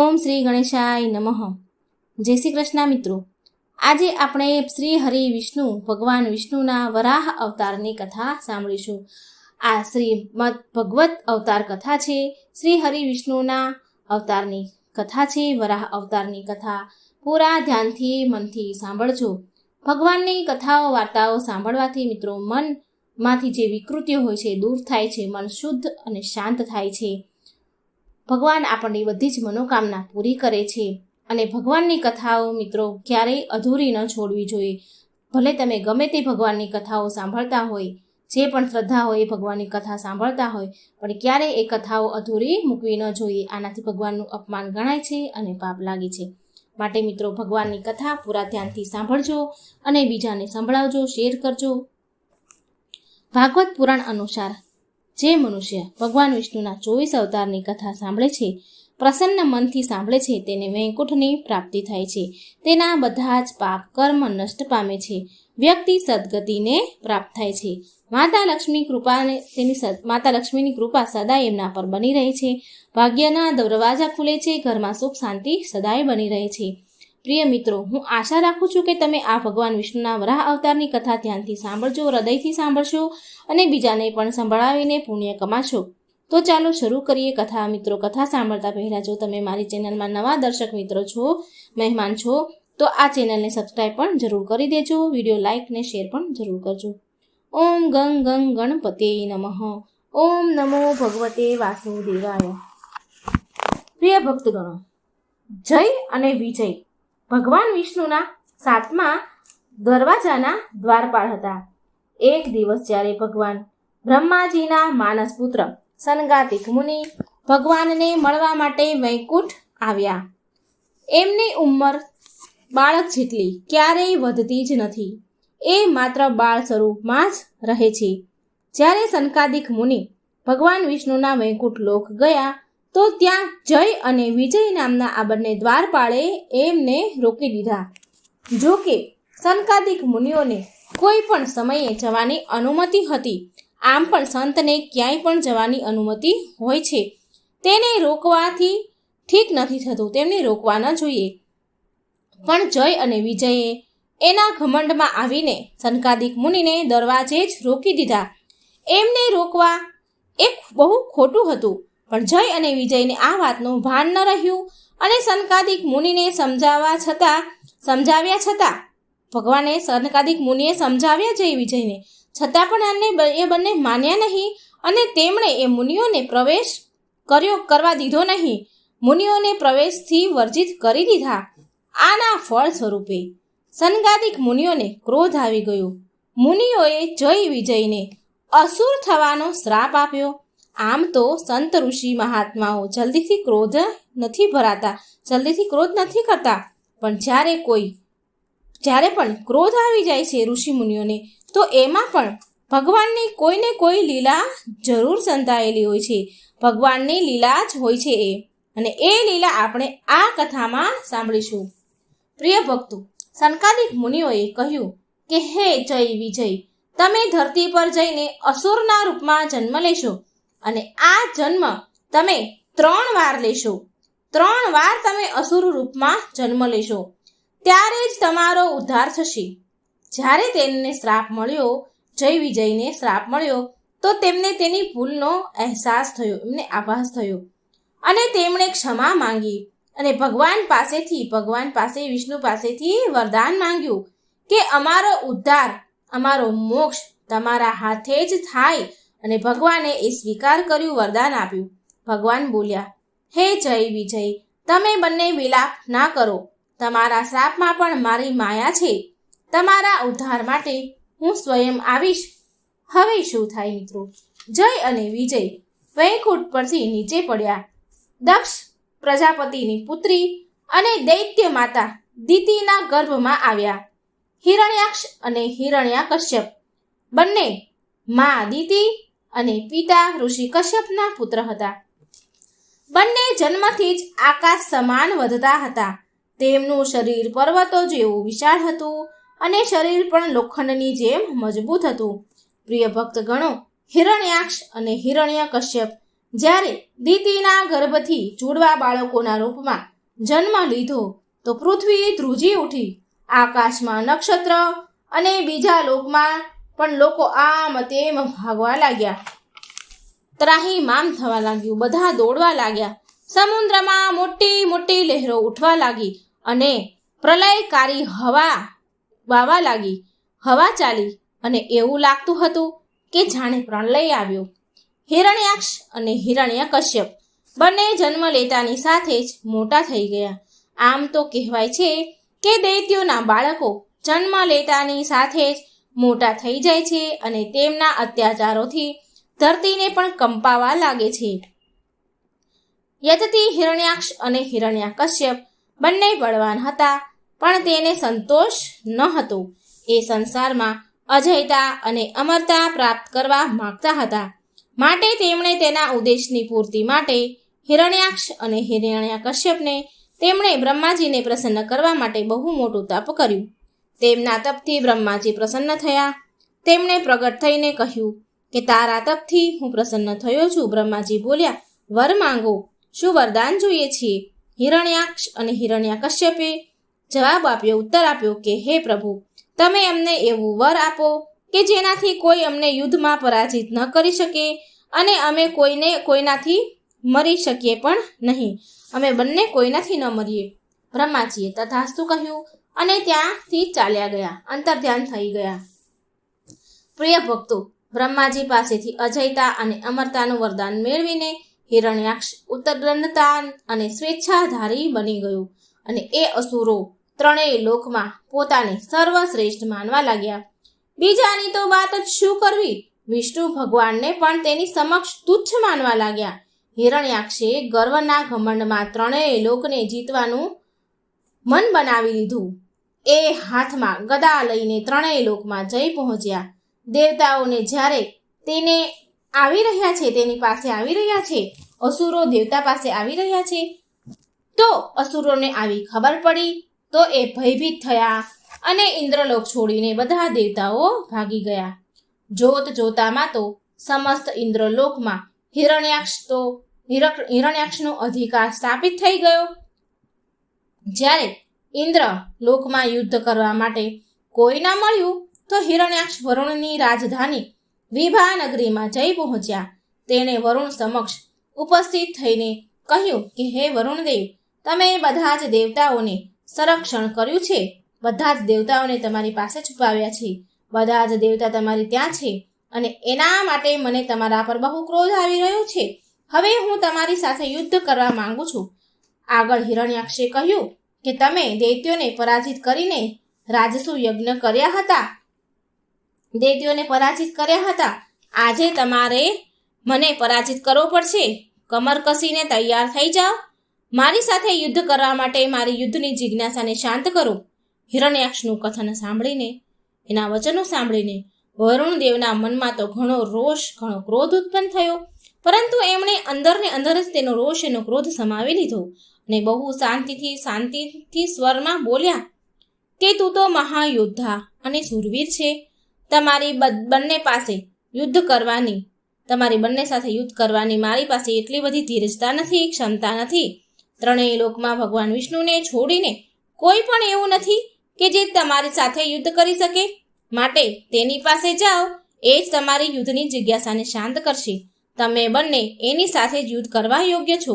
ઓમ શ્રી ગણેશાય નમઃ. જય શ્રી કૃષ્ણ મિત્રો. આજે આપણે શ્રી હરિ વિષ્ણુ, ભગવાન વિષ્ણુના વરાહ અવતારની કથા સાંભળીશું. આ શ્રી મદ ભગવત અવતાર કથા છે. શ્રી હરિ વિષ્ણુના અવતારની કથા છે. વરાહ અવતારની કથા પૂરા ધ્યાનથી મનથી સાંભળજો. ભગવાનની કથાઓ, વાર્તાઓ સાંભળવાથી મિત્રો મનમાંથી જે વિકૃતિઓ હોય છે દૂર થાય છે. મન શુદ્ધ અને શાંત થાય છે. ભગવાન આપણની બધી જ મનોકામના પૂરી કરે છે અને ભગવાનની કથાઓ મિત્રો ક્યારેય અધૂરી ન છોડવી જોઈએ. ભલે તમે ગમે તે ભગવાનની કથાઓ સાંભળતા હોય, જે પણ શ્રદ્ધા હોય એ ભગવાનની કથા સાંભળતા હોય, પણ ક્યારેય એ કથાઓ અધૂરી મૂકવી ન જોઈએ. આનાથી ભગવાનનું અપમાન ગણાય છે અને પાપ લાગે છે. માટે મિત્રો ભગવાનની કથા પૂરા ધ્યાનથી સાંભળજો અને બીજાને સંભળાવજો, શેર કરજો. ભાગવત પુરાણ અનુસાર જે મનુષ્ય ભગવાન વિષ્ણુના ચોવીસ અવતારની કથા સાંભળે છે, પ્રસન્ન મનથી સાંભળે છે, તેને વૈકુંઠની પ્રાપ્તિ થાય છે. તેના બધા જ પાપ કર્મ નષ્ટ પામે છે. વ્યક્તિ સદગતિને પ્રાપ્ત થાય છે. માતા લક્ષ્મી કૃપાને તેની માતા લક્ષ્મીની કૃપા સદા એમના પર બની રહે છે. ભાગ્યના દરવાજા ખુલે છે, ઘરમાં સુખ શાંતિ સદાય બની રહે છે. પ્રિય મિત્રો, હું આશા રાખું છું કે તમે આ ભગવાન વિષ્ણુના વરાહ અવતારની કથા ધ્યાનથી સાંભળજો, હૃદયથી સાંભળશો અને બીજાને પણ સંભળાવીને પુણ્ય કમાશો. તો ચાલો શરૂ કરીએ કથા. મિત્રો, કથા સાંભળતા પહેલાં જો તમે મારી ચેનલમાં નવા દર્શક મિત્રો છો, મહેમાન છો, તો આ ચેનલને સબસ્ક્રાઈબ પણ જરૂર કરી દેજો, વીડિયો લાઇક ને શેર પણ જરૂર કરજો. ઓમ ગંગ ગંગ ગણપતે નમઃ. ઓમ નમો ભગવતે વાસુદેવાય. પ્રિય ભક્તગણો, જય અને વિજય. ભગવાન વિષ્ણુના સાતમા દરવાજાના દ્વારપાળ હતા. એક દિવસ જ્યારે ભગવાન બ્રહ્માજીના માનસ પુત્ર સનગાતિક મુનિ ભગવાનને મળવા માટે વૈકુંઠ આવ્યા. એમની ઉંમર બાળક જેટલી ક્યારેય વધતી જ નથી. એ માત્ર બાળ સ્વરૂપમાં જ રહે છે. જ્યારે સનકાદિક મુનિ ભગવાન વિષ્ણુના વૈકુંઠ લોક ગયા તો ત્યાં જય અને વિજય નામના આ બંને દ્વારપાળે એમને રોકી દીધા. જો કે સનકાદિક મુનિઓને કોઈ પણ સમયે જવાની અનુમતિ હતી. આમ પણ સંતને ક્યાંય પણ જવાની અનુમતિ હોય છે. તેને રોકવાથી ઠીક નથી થતું. તેમને રોકવા ન જોઈએ. પણ જય અને વિજયે એના ઘમંડમાં આવીને સંકાદિક મુનિને દરવાજે જ રોકી દીધા. એમને રોકવા એક બહુ ખોટું હતું. પણ જય અને વિજયને આ વાતનું ભાન ન રહ્યું અને સનકાદિક મુનિને સમજાવવા છતાં, સમજાવ્યા છતાં, ભગવાને સનકાદિક મુનિએ સમજાવ્યા જય વિજયને, છતાં પણ આને એ બંને માન્યા નહીં અને તેમણે એ મુનિઓને પ્રવેશ કર્યો કરવા દીધો નહીં. મુનિઓને પ્રવેશથી વર્જિત કરી દીધા. આના ફળ સ્વરૂપે સનગાદિક મુનિઓને ક્રોધ આવી ગયો. મુનિઓએ જય વિજયને અસુર થવાનો શ્રાપ આપ્યો. આમ તો સંત ઋષિ મહાત્માઓ જલ્દીથી ક્રોધ નથી ભરાતા, જલ્દીથી ક્રોધ નથી કરતા. પણ જ્યારે કોઈ, જ્યારે પણ ક્રોધ આવી જાય છે ઋષિ મુનિઓને, તો એમાં પણ ભગવાનની કોઈને કોઈ લીલા જરૂર સંતાયેલી હોય છે. ભગવાનની લીલા જ હોય છે એ. અને એ લીલા આપણે આ કથામાં સાંભળીશું. પ્રિય ભક્તો સંકાલિક મુનિઓએ કહ્યું કે, હે જય વિજય, તમે ધરતી પર જઈને અસુરના રૂપમાં જન્મ લેશો. અને આ જન્મ તમે ત્રણ વાર લેશો. ત્રણ વાર તમે અસુર રૂપમાં જન્મ લેશો. ત્યારે જ તમારો ઉદ્ધાર થશે. જ્યારે તેમને શ્રાપ મળ્યો, જય વિજયને શ્રાપ મળ્યો, તો તેમને તેની ભૂલનો અહેસાસ થયો, એમને આભાસ થયો. અને તેમણે ક્ષમા માંગી. અને ભગવાન પાસેથી, ભગવાન પાસે, વિષ્ણુ પાસેથી વરદાન માંગ્યું કે અમારો ઉદ્ધાર, અમારો મોક્ષ તમારા હાથે જ થાય અને ભગવાને એ સ્વીકાર કર્યું, વરદાન આપ્યું. ભગવાન બોલ્યા, હે જય વિજય, તમે બંને વિલાપ ના કરો. તમારા શ્રાપમાં પણ મારી માયા છે. તમારા ઉદ્ધાર માટે હું સ્વયં આવીશ. હવે શું થાય મિત્રો? જય અને વિજય. વૈકુંઠ પરથી નીચે પડ્યા. દક્ષ પ્રજાપતિની પુત્રી અને દૈત્ય માતા દીતિના ગર્ભમાં આવ્યા. હિરણ્યાક્ષ અને હિરણ્યા કશ્યપ બંને મા દિતિ અને પિતા ઋષિ કશ્યપના પુત્ર હતા. બંને જન્મથી જ આકાશ સમાન વધતા હતા. તેમનું શરીર પર્વતો જેવું વિશાળ હતું અને શરીર પણ લોખંડની જેમ મજબૂત હતું. પ્રિય ભક્ત ગણો હિરણ્યાક્ષ અને હિરણ્ય કશ્યપ જ્યારે દીતીના ગર્ભથી જોડવા બાળકોના રૂપમાં જન્મ લીધો, તો પૃથ્વી ધ્રુજી ઉઠી. આકાશમાં નક્ષત્ર અને બીજા લોકમાં પણ લોકો આમ તેમ ભાગવા લાગ્યા. ત્રાહી મામ થવા લાગ્યું, બધા દોડવા લાગ્યા. સમુદ્રમાં મોટી મોટી લહેરો ઉઠવા લાગી અને પ્રલયકારી હવા વાવા લાગી. હવા ચાલી અને એવું લાગતું હતું કે જાણે પ્રલય આવ્યો. હિરણ્યાક્ષ અને હિરણ્યકશ્યપ બંને જન્મ લેતાની સાથે જ મોટા થઈ ગયા. આમ તો કહેવાય છે કે દૈત્યોના બાળકો જન્મ લેતાની સાથે જ મોટા થઈ જાય છે અને તેમના અત્યાચારોથી ધરતીને પણ કંપાવા લાગે છે. યદથી હિરણ્યાક્ષ અને હિરણ્યાકશ્યપ બંને બળવાન હતા, પણ તેને સંતોષ ન હતો. એ સંસારમાં અજયતા અને અમરતા પ્રાપ્ત કરવા માગતા હતા. માટે તેમણે તેના ઉદ્દેશની પૂર્તિ માટે હિરણ્યાક્ષ અને હિરણ્યાકશ્યપને તેમણે બ્રહ્માજીને પ્રસન્ન કરવા માટે બહુ મોટું તપ કર્યું. તેમના તપથી બ્રહ્માજી પ્રસન્ન થયા. તેમણે પ્રગટ થઈને કહ્યું કે, તારા તપથી હું પ્રસન્ન થયો છું. બ્રહ્માજી બોલ્યા, વર માંગો, શું વરદાન જોઈએ છીએ હિરણ્યાક્ષ અને હિરણ્યાકશ્યપે જવાબ આપ્યો, ઉત્તર આપ્યો કે, હે પ્રભુ, તમે અમને એવું વર આપો કે જેનાથી કોઈ અમને યુદ્ધમાં પરાજિત ન કરી શકે અને અમે કોઈને કોઈનાથી મરી શકીએ પણ નહીં. અમે બંને કોઈનાથી ન મરીએ. બ્રહ્માજીએ તથાસ્તુ કહ્યું અને ત્યાંથી ચાલ્યા ગયા, અંતર્ધ્યાન થઈ ગયા. પ્રિય ભક્તો, બ્રહ્માજી પાસેથી અજયતા અને અમરતાનું વરદાન મેળવીને હિરણ્યાક્ષ ઉત્તરદંડતા અને સ્વેચ્છાધારી બની ગયું અને એ અસુરો ત્રણેય લોકમાં પોતાને સર્વશ્રેષ્ઠ માનવા લાગ્યા. બીજાની તો વાત જ શું કરવી? વિષ્ણુ ભગવાનને પણ તેની સમક્ષ તુચ્છ માનવા લાગ્યા. હિરણ્યાક્ષે ગર્વના ઘમંડમાં ત્રણેય લોકને જીતવાનું મન બનાવી લીધું. એ હાથમાં ગદા લઈને ત્રણેય લોકમાં જઈ પહોંચ્યા. દેવતાઓને જ્યારે તેને આવી રહ્યા છે, તેની પાસે આવી રહ્યા છે, અસુરો દેવતા પાસે આવી રહ્યા છે, તો અસુરોને આવી ખબર પડી, તો એ ભયભીત થયા અને ઇન્દ્રલોક છોડીને બધા દેવતાઓ ભાગી ગયા. જોત જોતામાં તો સમસ્ત ઇન્દ્રલોકમાં હિરણ્યાક્ષ તો હિરણ્યાક્ષનો અધિકાર સ્થાપિત થઈ ગયો. જ્યારે ઇન્દ્ર લોકમાં યુદ્ધ કરવા માટે કોઈ ના મળ્યું તો હિરણ્યાક્ષ વરુણની રાજધાની વિભાનગરીમાં જઈ પહોંચ્યા. તેણે વરુણ સમક્ષ ઉપસ્થિત થઈને કહ્યું કે, હે વરુણદેવ, તમે બધા જ દેવતાઓને સંરક્ષણ કર્યું છે. બધા જ દેવતાઓને તમારી પાસે છુપાવ્યા છે. બધા જ દેવતા તમારી ત્યાં છે અને એના માટે મને તમારા પર બહુ ક્રોધ આવી રહ્યો છે. હવે હું તમારી સાથે યુદ્ધ કરવા માંગુ છું. આગળ હિરણ્યાક્ષે કહ્યું કે તમે દૈત્યોને પરાજિત કરીને રાજસુ યજ્ઞ કર્યા હતા? દૈત્યોને પરાજિત કર્યા હતા. આજે તમારે મને પરાજિત કરવો પડશે. કમર કસીને તૈયાર થઈ જાઓ. મારી સાથે યુદ્ધ કરવા માટે મારી યુદ્ધની જિજ્ઞાસાને શાંત કરો. હિરણ્યાક્ષનું કથન સાંભળીને, એના વચનો સાંભળીને વરુણદેવના મનમાં તો ઘણો રોષ, ઘણો ક્રોધ ઉત્પન્ન થયો. પરંતુ એમણે અંદરને અંદર જ તેનો રોષ, એનો ક્રોધ સમાવી લીધો. અને બહુ શાંતિથી શાંતિથી સ્વરમાં બોલ્યા, કે તું તો મહાયોદ્ધા અને સુરવીર છે. તમારી બંને પાસે યુદ્ધ કરવાની, તમારી બંને સાથે યુદ્ધ કરવાની મારી પાસે એટલી બધી ધીરજતા નથી, ક્ષમતા નથી. ત્રણેય લોકમાં ભગવાન વિષ્ણુને છોડીને કોઈ પણ એવું નથી કે જે તમારી સાથે યુદ્ધ કરી શકે. માટે તેની પાસે જાઓ, એ જ તમારી યુદ્ધની જિજ્ઞાસાને શાંત કરશે. તમે બંને એની સાથે જ યુદ્ધ કરવા યોગ્ય છો.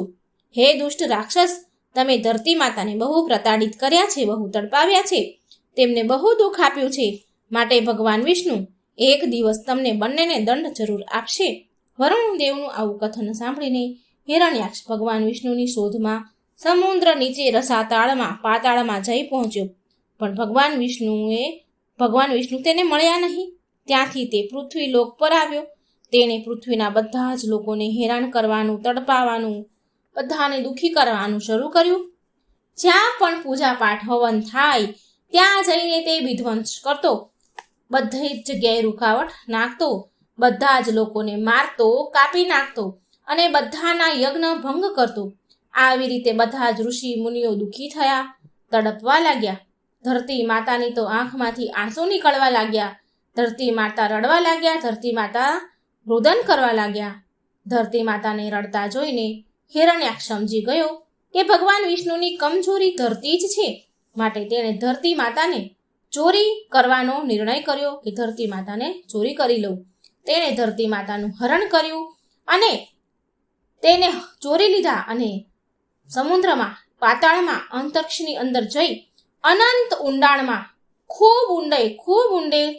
હે દુષ્ટ રાક્ષસ, તમે ધરતી માતાને બહુ પ્રતાડિત કર્યા છે, બહુ તડપાવ્યા છે. તેમને બહુ દુઃખ આપ્યું છે. માટે ભગવાન વિષ્ણુ એક દિવસ તમને બંનેને દંડ જરૂર આપશે. વરુણ દેવનું આવું કથન સાંભળીને હિરણ્યાક્ષ ભગવાન વિષ્ણુની શોધમાં સમુદ્ર નીચે રસાતાળમાં, પાતાળમાં જઈ પહોંચ્યો. પણ ભગવાન વિષ્ણુએ, ભગવાન વિષ્ણુ તેને મળ્યા નહીં. ત્યાંથી તે પૃથ્વી લોક પર આવ્યો. તેણે પૃથ્વીના બધા જ લોકોને હેરાન કરવાનું, તડપાવાનું બધાને દુઃખી કરવાનું શરૂ કર્યું. જ્યાં પણ પૂજા પાઠ હવન થાય, ત્યાં જઈને તે વિધ્વંસ કરતો. બધી જ જગ્યાએ રૂકાવટ નાખતો. બધા જ લોકોને મારતો, કાપી નાખતો અને બધાના યજ્ઞ ભંગ કરતો. આવી રીતે બધા જ ઋષિ મુનિઓ દુઃખી થયા, તડપવા લાગ્યા. ધરતી માતાની તો આંખમાંથી આંસુ નીકળવા લાગ્યા. ધરતી માતા રડવા લાગ્યા, ધરતી માતા રુદન કરવા લાગ્યા. ધરતી માતાને રડતા જોઈને હિરણ્યાક્ષ સમજી ગયો કે ભગવાન વિષ્ણુની કમજોરી ધરતી જ છે. માટે તેણે ધરતી માતાને ચોરી કરવાનો નિર્ણય કર્યો કે ધરતી માતાને ચોરી કરી લઉં. તેણે ધરતી માતાનું હરણ કર્યું અને તેને ચોરી લીધા અને સમુદ્રમાં, પાતાળમાં, અંતરિક્ષની અંદર જઈ અનંત ઊંડાણમાં ખૂબ ઊંડે ખૂબ ઊંડે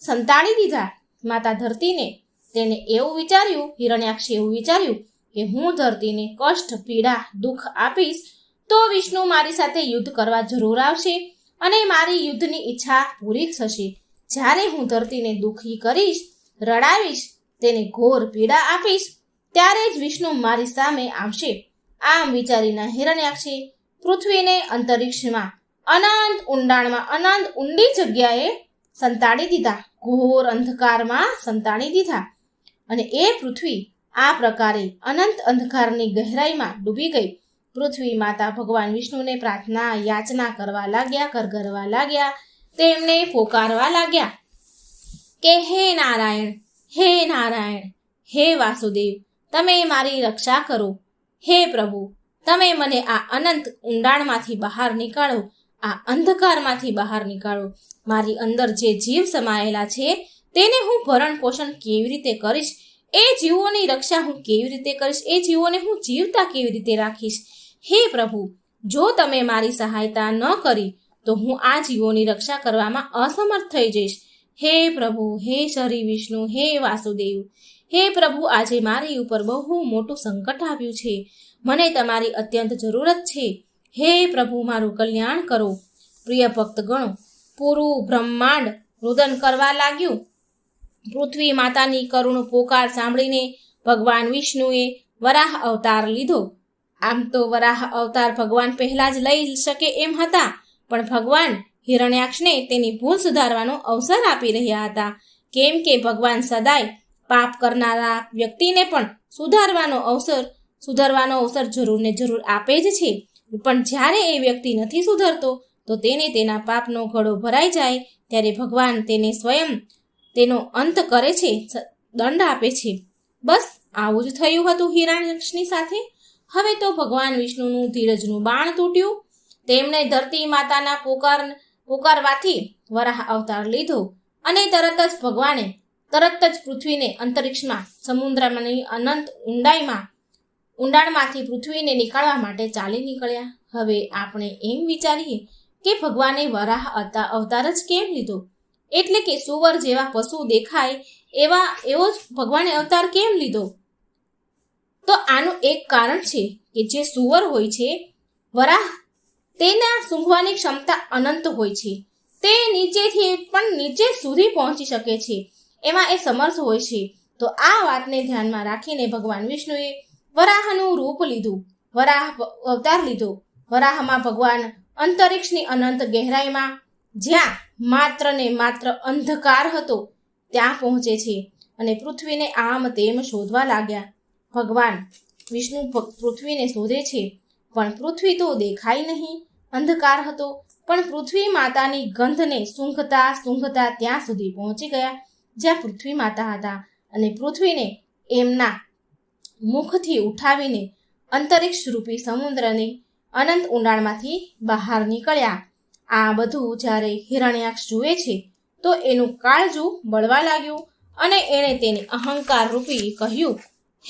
સંતાડી દીધા. માતા ધરતીને તેને એવું વિચાર્યું, હિરણ્યાક્ષે એવું વિચાર્યું કે હું ધરતીને કષ્ટ, પીડા, દુઃખ આપીશ, તો વિષ્ણુ મારી સાથે યુદ્ધ કરવા જરૂર આવશે અને મારી યુદ્ધની ઈચ્છા પૂરી થશે. જ્યારે હું ધરતીને દુઃખી કરીશ, રડાવીશ, તેને ઘોર પીડા આપીશ, ત્યારે જ વિષ્ણુ મારી સામે આવશે. આમ વિચારીને હિરણ્યાક્ષે પૃથ્વીને અંતરિક્ષમાં અનંત ઊંડાણમાં અનંત ઊંડી જગ્યાએ સંતાડી દીધા. ઘોર અંધકારમાં સંતાડી દીધા. અને એ પૃથ્વી આ પ્રકારે અનંત અંધકારની ગહેરાઈમાં ડૂબી ગઈ. પૃથ્વી માતા ભગવાન વિષ્ણુને પ્રાર્થના, યાચના કરવા લાગ્યા, કરગરવા લાગ્યા, તેમને પોકારવા લાગ્યા કે, હે નારાયણ હે નારાયણ, હે વાસુદેવ, તમે મારી રક્ષા કરો. હે પ્રભુ, તમે મને આ અનંત ઊંડાણમાંથી બહાર નીકાળો. આ અંધકારમાંથી બહાર નીકાળો. મારી અંદર જે જીવ સમાયેલા છે, તેને હું ભરણ પોષણ કેવી રીતે કરીશ? એ જીવોની રક્ષા હું કેવી રીતે કરીશ? એ જીવોને હું જીવતા કેવી રીતે રાખીશ? હે પ્રભુ, જો તમે મારી સહાયતા ન કરી, તો હું આ જીવોની રક્ષા કરવામાં અસમર્થ થઈ જઈશ. હે પ્રભુ, હે શરી વિષ્ણુ, હે વાસુદેવ, હે પ્રભુ, આજે મારી ઉપર બહુ મોટું સંકટ આવ્યું છે. મને તમારી અત્યંત જરૂરત છે. હે પ્રભુ, મારું કલ્યાણ કરો. પ્રિય ભક્તગણો, પૂરું બ્રહ્માંડ રુદન કરવા લાગ્યું. પૃથ્વી માતાની કરુણ પોકાર સાંભળીને ભગવાન વિષ્ણુએ વરાહ અવતાર લીધો. આમ તો વરાહ અવતાર ભગવાન પહેલા જ લઈ શકે એમ હતા, પણ ભગવાન હિરણ્યાક્ષને તેની ભૂલ સુધારવાનો અવસર આપી રહ્યા હતા. કેમ કે ભગવાન સદાય પાપ કરનારા વ્યક્તિને પણ સુધારવાનો અવસર સુધારવાનો અવસર જરૂર ને જરૂર આપે જ છે. પણ જ્યારે એ વ્યક્તિ નથી સુધરતો, તો તેને તેના પાપનો ઘડો ભરાઈ જાય, ત્યારે ભગવાન તેને સ્વયં તેનો અંત કરે છે દંડ આપે છે. બસ, આવું જ થયું હતું હિરણ્યાક્ષની સાથે. હવે તો ભગવાન વિષ્ણુનું ધીરજનું બાણ તૂટ્યું. તેમણે ધરતી માતાના પોકાર, પોકારવાથી વરાહ અવતાર લીધો અને તરત જ ભગવાને, તરત જ પૃથ્વીને અંતરિક્ષમાં સમુદ્રની અનંત ઊંડાઈમાં, ઊંડાણમાંથી પૃથ્વીને નીકળવા માટે ચાલી નીકળ્યા. હવે આપણે એમ વિચારીએ કે ભગવાને વરાહ અવતા- અવતાર જ કેમ લીધો? એટલે કે સુવર જેવા પશુ દેખાય એવા, એવો જ ભગવાને અવતાર કેમ લીધો? તો આનું એક કારણ છે કે જે સુવર હોય છે, વરાહ તેના સૂંઘવાની ક્ષમતા અનંત હોય છે. તે નીચેથી પણ નીચે સુધી પહોંચી શકે છે. એમાં એ સમર્થ હોય છે. તો આ વાતને ધ્યાનમાં રાખીને ભગવાન વિષ્ણુએ વરાહનું રૂપ લીધું. વરાહ અવતાર લીધો. વરાહમાં ભગવાન અંતરિક્ષની અનંત ગહેરાઈમાં જ્યાં માત્ર ને માત્ર અંધકાર હતો, ત્યાં પહોંચે છે અને પૃથ્વીને આમ તેમ શોધવા લાગ્યા. ભગવાન વિષ્ણુ પૃથ્વીને શોધે છે, પણ પૃથ્વી તો દેખાય નહીં. અંધકાર હતો, પણ પૃથ્વી માતાની ગંધને સૂંઘતા સૂંઘતા ત્યાં સુધી પહોંચી ગયા, જ્યાં પૃથ્વી માતા હતા અને પૃથ્વીને એમના મુખથી ઉઠાવીને અંતરિક્ષ રૂપી સમુદ્રની અનંત ઊંડાણમાંથી બહાર નીકળ્યા. આ બધું જ્યારે હિરણ્યાક્ષ જુએ છે, તો એનું કાળજું બળવા લાગ્યું અને એણે તેને અહંકાર રૂપી કહ્યું,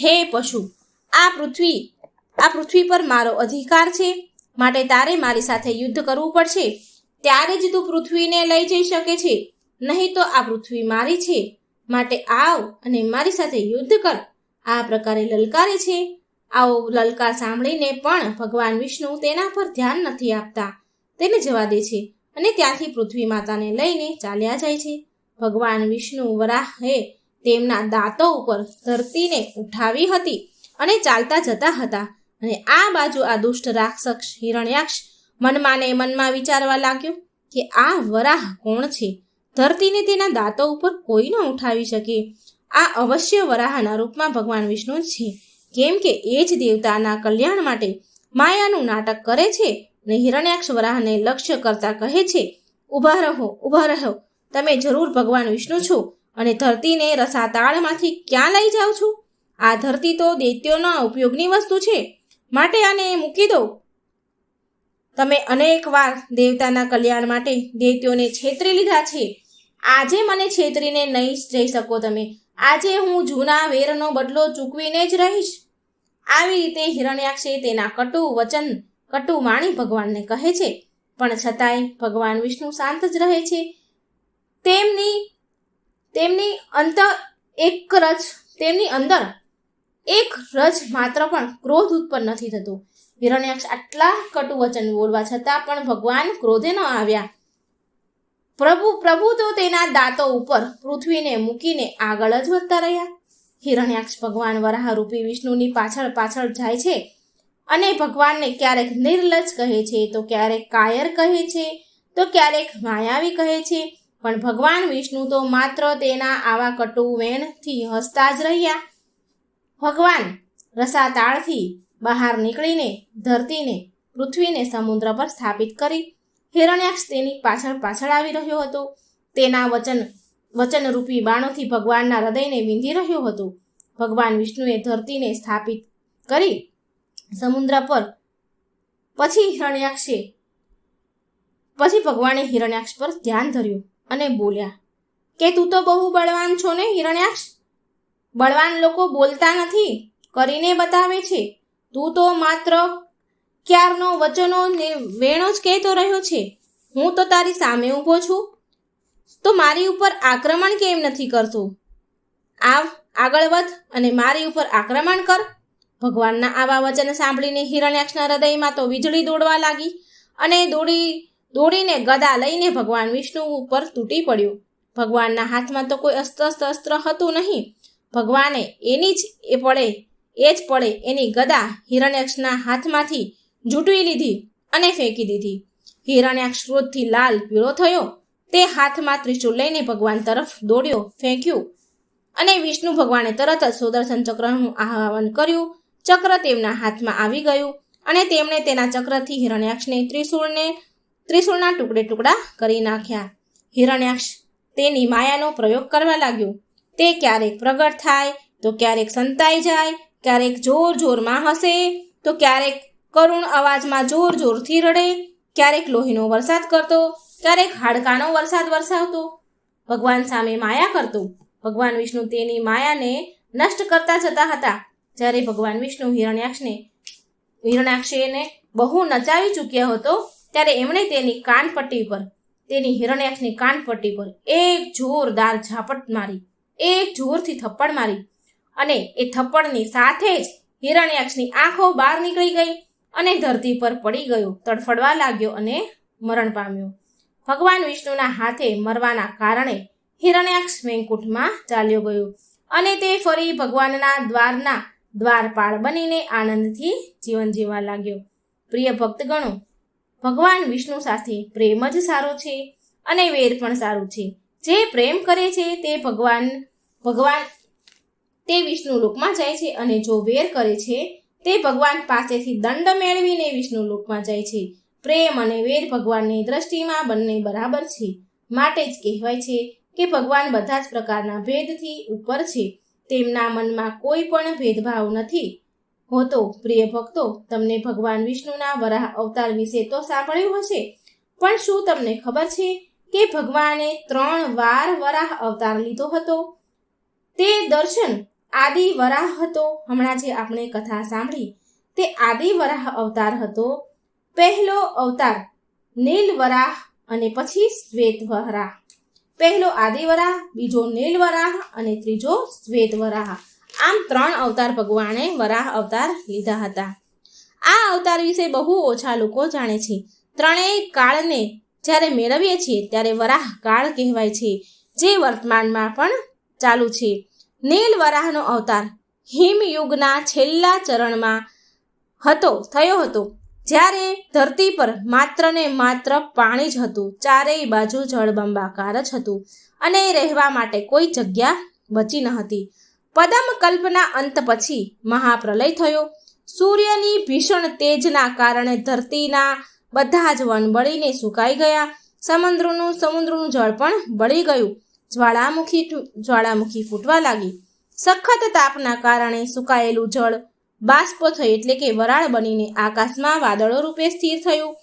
હે પશુ, આ પૃથ્વી આ પૃથ્વી પર મારો અધિકાર છે. માટે તારે મારી સાથે યુદ્ધ કરવું પડશે. ત્યારે જ તું પૃથ્વીને લઈ જઈ શકે છે. નહીં તો આ પૃથ્વી મારી છે. માટે આવ અને મારી સાથે યુદ્ધ કર. આ પ્રકારે લલકારે છે. આવો લલકાર સાંભળીને પણ ભગવાન વિષ્ણુ તેના પર ધ્યાન નથી આપતા. તેને જવા દે છે અને ત્યાંથી પૃથ્વી માતાને લઈને ચાલ્યા જાય છે. ભગવાન વિષ્ણુ વરાહે તેમના દાંતો ઉપર ધરતીને ઉઠાવી હતી અને ચાલતા જતા હતા અને આ બાજુ આ દુષ્ટ રાક્ષસ, હિરણ્યાક્ષ મનમાંને મનમાં વિચારવા લાગ્યો કે આ વરાહ કોણ છે? ધરતીને તેના દાંતો ઉપર કોઈ ન ઉઠાવી શકે. આ અવશ્ય વરાહના રૂપમાં ભગવાન વિષ્ણુ છે. કેમ કે એ જ દેવતાના કલ્યાણ માટે માયાનું નાટક કરે છે અને હિરણ્યાક્ષ વરાહને લક્ષ્ય કરતા કહે છે ઊભા રહો ઊભા રહો. તમે જરૂર ભગવાન વિષ્ણુ છો અને ધરતીને રસાતાળમાંથી ક્યાં લઈ જાઓ છો? આ ધરતી તો દૈત્યોના ઉપયોગની વસ્તુ છે. માટે આને મૂકી દો. તમે અનેક વાર દેવતાના કલ્યાણ માટે દૈત્યોને છેતરી લીધા છે. આજે મને છેતરીને નહીં જઈ શકો તમે. આજે હું જૂના વેરનો બદલો ચૂકવીને જ રહીશ. આવી રીતે હિરણ્યાક્ષે તેના કટુ વચન કટુ વાણી ભગવાનને કહે છે. પણ છતાંય ભગવાન વિષ્ણુ શાંત જ રહે છે. તેમની તેમની અંત એક રજ, તેમની અંદર એક રજ માત્ર પણ ક્રોધ ઉત્પન્ન નથી થતો. હિરણ્યાક્ષ આટલા કટુ વચન બોલવા છતાં પણ ભગવાન ક્રોધે ન આવ્યા. પ્રભુ પ્રભુ તો તેના દાંતો ઉપર પૃથ્વીને મૂકીને આગળ જ વધતા રહ્યા. હિરણ્યાક્ષ ભગવાન વરાહરૂપી વિષ્ણુની પાછળ પાછળ જાય છે. અને ભગવાનને ક્યારેક નિર્લજ કહે છે, તો ક્યારેક કાયર કહે છે, તો ક્યારેક માયાવી કહે છે. પણ ભગવાન વિષ્ણુ તો માત્ર તેના આવા કટુ વેણથી હસતા જ રહ્યા. ભગવાન રસાતાળથી બહાર નીકળીને, ધરતીને, પૃથ્વીને સમુદ્ર પર સ્થાપિત કરી હિરણ્યાક્ષ તેની પાછળ પાછળ આવી રહ્યો હતો. તેના વચન, વચનરૂપી બાણોથી ભગવાનના હૃદયને વિંધી રહ્યો હતો. ભગવાન વિષ્ણુએ ધરતીને સ્થાપિત કરી સમુદ્ર પર. પછી હિરણ્યાક્ષે પછી ભગવાને હિરણ્યાક્ષ પર ધ્યાન ધર્યું અને બોલ્યા, કે તું તો બહુ બળવાન છો ને હિરણ્યાક્ષ? બળવાન લોકો બોલતા નથી, કરીને બતાવે છે. તું તો માત્ર ક્યારનો વચનો ને વેણો જ કહેતો રહ્યો છે. હું તો તારી સામે ઊભો છું. તો મારી ઉપર આક્રમણ કેમ નથી કરતો? આવ, આગળ વધ અને મારી ઉપર આક્રમણ કર. ભગવાનના આવા વચન સાંભળીને હિરણ્યાક્ષના હૃદયમાં તો વીજળી દોડવા લાગી અને દોડી, દોડીને ગદા લઈને ભગવાન વિષ્ણુ ઉપર તૂટી પડ્યો. ભગવાનના હાથમાં તો કોઈ અસ્ત્ર શસ્ત્ર હતું નહીં. ભગવાને એની જ એ પડે, એ જ પડે એની ગદા હિરણ્યાક્ષના હાથમાંથી ઝૂંટવી લીધી અને ફેંકી દીધી. હિરણ્યાક્ષ ક્રોધથી લાલ, પીળો થયો. તે હાથમાં ત્રિશુલ લઈને ભગવાન તરફ દોડ્યો, ફેંક્યું અને વિષ્ણુ ભગવાને તરત જ સુદર્શન ચક્રનું આહ્વાન કર્યું. ચક્ર તેમના હાથમાં આવી ગયું અને તેમણે તેના ચક્રથી હિરણ્યાક્ષને ત્રિશૂળને ત્રિશૂળના ટુકડે ટુકડા કરી નાખ્યા. હિરણ્યાક્ષ તેની માયાનો પ્રયોગ કરવા લાગ્યો. તે ક્યારેક પ્રગટ થાય, તો ક્યારેક સંતાઈ જાય, ક્યારેક જોર જોરમાં હસે, તો ક્યારેક કરુણ અવાજમાં જોર જોરથી રડે, ક્યારેક લોહીનો વરસાદ કરતો, ક્યારેક હાડકાનો વરસાદ વરસાવતો. ભગવાન સામે માયા કરતો. ભગવાન વિષ્ણુ તેની માયાને નષ્ટ કરતા જતા હતા. જ્યારે ભગવાન વિષ્ણુ હિરણ્યાક્ષને હિરણ્યાક્ષને બહુ નચાવી ચૂક્યો હતો, ત્યારે એમણે તેની કાનપટ્ટી પર તેની હિરણ્યાક્ષની કાનપટ્ટી પર એક જોરદાર ઝાપટ મારી, એક જોરથી થપ્પડ મારી. અને એ થપ્પડની સાથે જ હિરણ્યાક્ષની આંખો બહાર નીકળી ગઈ અને ધરતી પર પડી ગયો, તડફડવા લાગ્યો અને મરણ પામ્યો. ભગવાન વિષ્ણુના હાથે મરવાના કારણે હિરણ્યાક્ષ વેંકુટમાં ચાલ્યો ગયો અને તે ફરી ભગવાનના દ્વારના દ્વારપાળ બનીને આનંદથી જીવન જીવવા લાગ્યો. પ્રિય ભક્તગણો, ભગવાન વિષ્ણુ સાથે પ્રેમ જ સારો છે અને વેર પણ સારું છે. જે પ્રેમ કરે છે તે ભગવાન ભગવાન તે વિષ્ણુ લોકમાં જાય છે અને જો વેર કરે છે તે ભગવાન પાસેથી દંડ મેળવીને વિષ્ણુ લોકમાં જાય છે. પ્રેમ અને વેર ભગવાનની દ્રષ્ટિમાં બંને બરાબર છે. માટે જ કહેવાય છે કે ભગવાન બધા જ પ્રકારના ભેદથી ઉપર છે. તેમના મનમાં કોઈ પણ ભેદભાવ નથી. હોતો પ્રિય ભક્તો, તમને ભગવાન વિષ્ણુના વરાહ અવતાર વિશે તો સાંભળ્યું હશે. પણ શું તમને ખબર છે કે ભગવાને ત્રણ વાર વરાહ અવતાર લીધો હતો? તે દર્શન આદિ વરાહ હતો. હમણાં જે આપણે કથા સાંભળી, તે આદિ વરાહ અવતાર હતો. પહેલો અવતાર નીલ વરાહ અને પછી શ્વેત વરાહ. પહેલો આદિ વરાહ બીજો નીલ વરાહ અને ત્રીજો શ્વેત વરાહ આમ ત્રણ અવતાર ભગવાને વરાહ અવતાર લીધા હતા. આ અવતાર વિશે બહુ ઓછા લોકો જાણે છે. ત્રણેય કાળને જ્યારે મેળવીએ છીએ ત્યારે વરાહ કાળ કહેવાય છે, જે વર્તમાનમાં પણ ચાલુ છે. નીલ વરાહનો અવતાર હિમયુગના છેલ્લા ચરણમાં હતો, થયો હતો. જ્યારે ધરતી પર માત્ર ને માત્ર પાણી જ હતું, ચારેય બાજુ જળબંબાકાર જ હતું અને રહેવા માટે કોઈ જગ્યા બચી ન હતી. પદમકલ્પના અંત પછી મહાપ્રલય થયો. સૂર્યની ભીષણ તેજના કારણે ધરતીના બધા જ વન બળીને સુકાઈ ગયા. સમુદ્રનું સમુદ્રનું જળ પણ બળી ગયું. જ્વાળામુખી જ્વાળામુખી ફૂટવા લાગી. સખત તાપના કારણે સુકાયેલું જળ બાષ્પ થઈ એટલે કે વરાળ બનીને આકાશમાં વાદળો રૂપે સ્થિર થયું.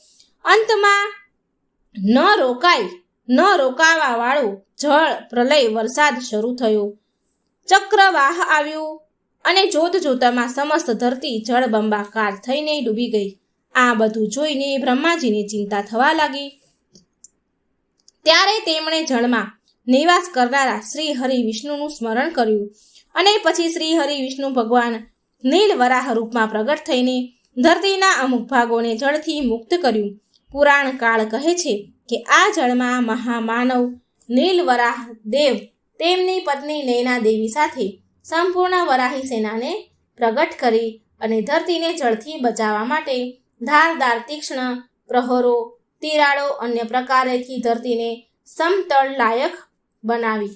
અંતમાં ન રોકાય, ન રોકાવાવાળું જળ પ્રલય વરસાદ શરૂ થયો. ચક્રવાહ આવ્યું અને જોત જોતામાં સમસ્ત ધરતી જળબંબાકાર થઈને ડૂબી ગઈ. આ બધું જોઈને બ્રહ્માજીને ચિંતા થવા લાગી. ત્યારે તેમણે જળમાં નિવાસ કરનારા શ્રી હરિ વિષ્ણુનું સ્મરણ કર્યું અને પછી શ્રી હરિ વિષ્ણુ ભગવાન નીલ વરાહ રૂપમાં પ્રગટ થઈને ધરતીના અમુક ભાગોને જળથી મુક્ત કર્યું. પુરાણ કાળ કહે છે કે આ જળમાં મહામાનવ નીલ વરાહ દેવ તેમની પત્ની નૈના દેવી સાથે સંપૂર્ણ વરાહી સેનાને પ્રગટ કરી અને ધરતીને જળથી બચાવવા માટે ધારદાર તીક્ષ્ણ પ્રહરો, તિરાડો અન્ય પ્રકારેથી ધરતીને સમતળ લાયક બનાવી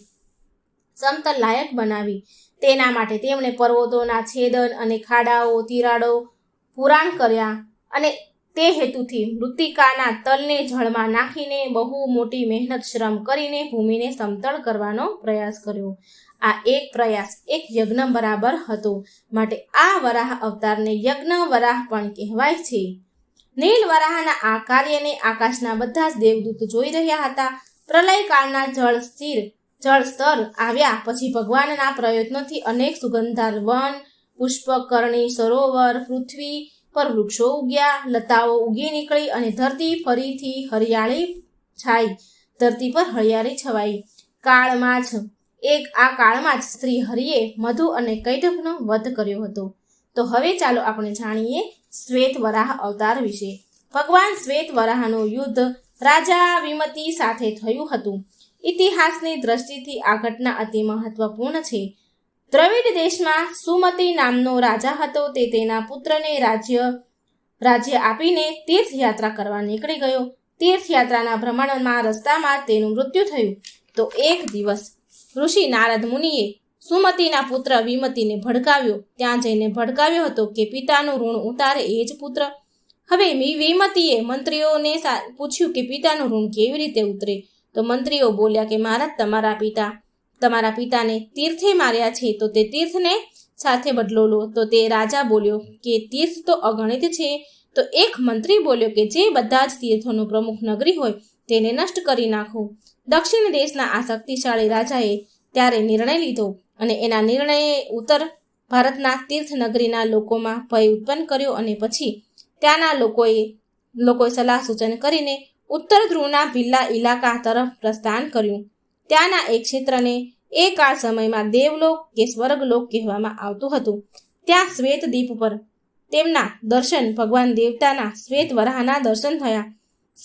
સમતલ લાયક બનાવી. તેના માટે તેમણે પર્વતોના છેદન અને ખાડાઓ, તિરાડો પુરાણ કર્યા અને તે હેતુથી મૃતિકાના તલને જળમાં નાખીને બહુ મોટી મહેનત શ્રમ કરીને ભૂમિને સમતળ કરવાનો પ્રયાસ કર્યો. આ એક પ્રયાસ એક યજ્ઞ બરાબર હતો. માટે આ વરાહ અવતારને યજ્ઞ વરાહ પણ કહેવાય છે. નીલ વરાહના આ કાર્યને આકાશના બધા જ દેવદૂત જોઈ રહ્યા હતા. પ્રલયકાળના જળ સ્થિર જળ સ્તર આવ્યા પછી ભગવાનના પ્રયત્નોથી અનેક સુગંધાર વન, પુષ્પકર્ણી, સરોવર, પૃથ્વી પર વૃક્ષો ઉગ્યા, લતાઓ ઉગી નીકળી અને ધરતી ફરીથી હરિયાળી છાઈ. ધરતી પર હરિયાળી છવાઈ. કાળમાં જ, એક આ કાળમાં જ શ્રી હરિએ મધુ અને કૈઠકનો વધ કર્યો હતો. તો હવે ચાલો આપણે જાણીએ શ્વેત વરાહ અવતાર વિશે. ભગવાન શ્વેત વરાહનું યુદ્ધ રાજા વિમતી સાથે થયું હતું. ઇતિહાસની દ્રષ્ટિથી આ ઘટના અતિ મહત્વપૂર્ણ છે. દ્રવિડ દેશમાં સુમતિ નામનો રાજા હતો તે તેના પુત્રને રાજ્ય રાજ્ય આપીને તીર્થયાત્રા કરવા નીકળી ગયો. તીર્થયાત્રાના ભ્રમણમાં રસ્તામાં તેનું મૃત્યુ થયું. તો એક દિવસ ઋષિ નારદ મુનિએ સુમતિના પુત્ર વિમતીને ભડકાવ્યો. ત્યાં જઈને ભડકાવ્યો હતો કે પિતાનું ઋણ ઉતારે એ જ પુત્ર. હવે વિમતીએ મંત્રીઓને પૂછ્યું કે પિતાનું ઋણ કેવી રીતે ઉતરે? તો મંત્રીઓ બોલ્યા કે, મહારાજ, તમારા પિતા, તમારા પિતાને તીર્થે માર્યા છે, તો તે તીર્થને સાથે બદલો લો. તો તે રાજા બોલ્યો કે, તીર્થ તો અગણિત છે. તો એક મંત્રી બોલ્યો કે, જે બધા જ તીર્થોનું પ્રમુખ નગરી હોય, તેને નષ્ટ કરી નાખો. દક્ષિણ દેશના આ શક્તિશાળી રાજાએ ત્યારે નિર્ણય લીધો અને એના નિર્ણયે ઉત્તર ભારતના તીર્થ નગરીના લોકોમાં ભય ઉત્પન્ન કર્યો અને પછી ત્યાંના લોકોએ લોકોએ સલાહ સૂચન કરીને ઉત્તર ધ્રુવના ભિલ્લા ઇલાકા તરફ પ્રસ્થાન કર્યું. ત્યાંના એક ક્ષેત્રને એ કાળ સમયમાં દેવલોક કે સ્વર્ગલોક કહેવામાં આવતું હતું. ત્યાં શ્વેત દીપ પર તેમના દર્શન ભગવાન દેવતાના શ્વેત વરાહના દર્શન થયા.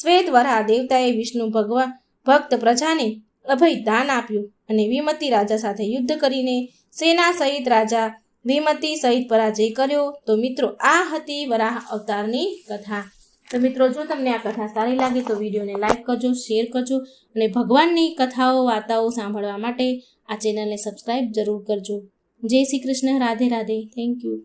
શ્વેત વરાહ દેવતાએ વિષ્ણુ ભગવાન ભક્ત પ્રજાને અભય દાન આપ્યું અને વિમતી રાજા સાથે યુદ્ધ કરીને સેના સહિત રાજા વિમતી સહિત પરાજય કર્યો. તો મિત્રો, આ હતી વરાહ અવતારની કથા. તો મિત્રો, જો તમને આ કથા સારી લાગે તો વિડીયોને લાઈક કરજો, શેર કરજો અને ભગવાનની કથાઓ, વાર્તાઓ સાંભળવા માટે આ ચેનલને સબસ્ક્રાઈબ જરૂર કરજો. જય શ્રી કૃષ્ણ, રાધે રાધે. Thank you